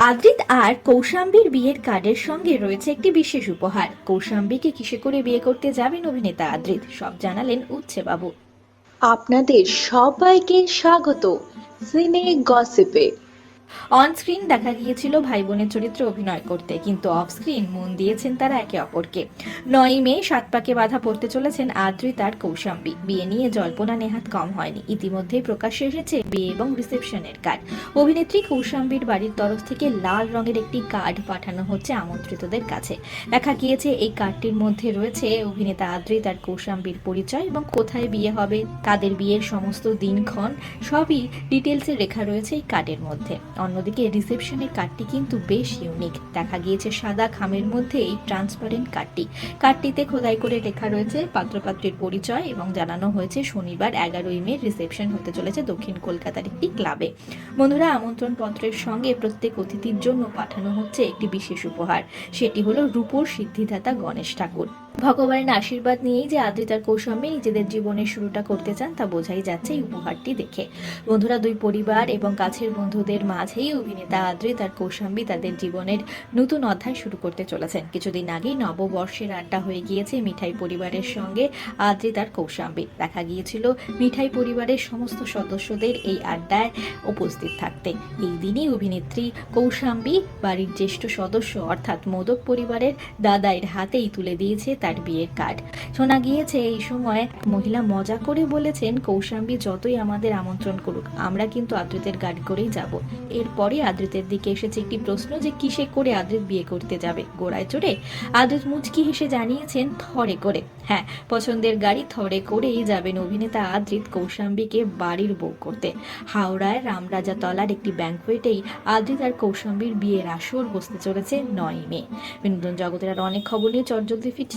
আদ্রিত আর কৌশাম্বীর বিয়ের কার্ডের সঙ্গে রয়েছে একটি বিশেষ উপহার। কৌশাম্বীকে কিসে করে বিয়ে করতে যাবেন অভিনেতা আদ্রিত? সব জানালেন উচ্ছে বাবু আপনাদের সবাইকে স্বাগত। সিনে গসিপে। অন স্ক্রিন দেখা গিয়েছিল ভাই বোনের চরিত্রে অভিনয় করতে, কিন্তু অফ স্ক্রিন মন দিয়েছেন তারা একে অপরকে। নয় মে সাত পাকে বাধা পড়তে চলেছেন আদ্রিত আর কৌশাম্বী। বিয়ে নিয়ে জল্পনা নেহাত কম হয়নি। ইতিমধ্যেই প্রকাশ্যে এসেছে বিয়ে এবং রিসেপশনের কার্ড অভিনেত্রী কৌশাম্বীর বাড়ির তরফ থেকে লাল রঙের একটি কার্ড পাঠানো হচ্ছে আমন্ত্রিতদের কাছে। দেখা গিয়েছে এই কার্ডটির মধ্যে রয়েছে অভিনেতা আদ্রিত আর কৌশাম্বীর পরিচয় এবং কোথায় বিয়ে হবে, তাদের বিয়ের সমস্ত দিনক্ষণ সবই ডিটেলসে লেখা রয়েছে এই কার্ডের মধ্যে। অন্যদিকে রিসেপশনের কার্ডটি কিন্তু বেশ ইউনিক দেখা গিয়েছে সাদা খামের মধ্যে এই ট্রান্সপারেন্ট কার্ডটি। কার্ডটিতে খোদাই করে লেখা রয়েছে পাত্রপাত্রীর পরিচয় এবং জানানো হয়েছে শনিবার এগারোই মে রিসেপশন হতে চলেছে দক্ষিণ কলকাতার একটি ক্লাবে। বন্ধুরা আমন্ত্রণ পত্রের সঙ্গে প্রত্যেক অতিথির জন্য পাঠানো হচ্ছে একটি বিশেষ উপহার। সেটি হলো রূপোর সিদ্ধিদাতা গণেশ ঠাকুর। ভগবানের আশীর্বাদ নিয়েই যে আদ্রিতার কৌশম্যে নিজেদের জীবনের শুরুটা করতে চান, তা বোঝাই যাচ্ছে এই উপহারটি দেখে। বন্ধুরা, দুই পরিবার এবং কাছের বন্ধুদের মাঝেই অভিনেতা আদ্রিত আর কৌশাম্বী তাদের জীবনের নতুন অধ্যায় শুরু করতে চলেছেন। কিছুদিন আগেই নববর্ষের আড্ডা হয়ে গিয়েছে মিঠাই পরিবারের সঙ্গে আদ্রিত আর কৌশাম্বী। দেখা গিয়েছিল মিঠাই পরিবারের সমস্ত সদস্যদের এই আড্ডায় উপস্থিত থাকতে। এই দিনই অভিনেত্রী কৌশাম্বী বাড়ির জ্যেষ্ঠ সদস্য অর্থাৎ মোদক পরিবারের দাদাইয়ের হাতেই তুলে দিয়েছে তার বিয়ের কার্ড। শোনা গিয়েছে এই সময় মহিলা মজা করে বলেছেন, কৌশাম্বী যতই আমাদের আমন্ত্রণ করুক, আমরা কিন্তু আদ্রিতের গাড়ি করেই যাব। এরপরে আদ্রিতের দিকে এসেছে একটি প্রশ্ন যে, কিসে করে আদ্রিত বিয়ে করতে যাবে? গোড়ায় চড়ে আদ্রিত মুচকি হেসে জানিয়েছেন, থরে করে। হ্যাঁ পছন্দের গাড়ি থরে করেই যাবেন অভিনেতা আদ্রিত কৌশাম্বীকে বাড়ির বউ করতে। হাওড়ায় রামরাজা তলার একটি ব্যাঙ্কোয়েটেই আদ্রিত আর কৌশাম্বীর বিয়ের আসর বসতে চলেছে নয় মে। বিনোদন জগতের আর অনেক খবর নিয়ে চটজলদি ফিরতে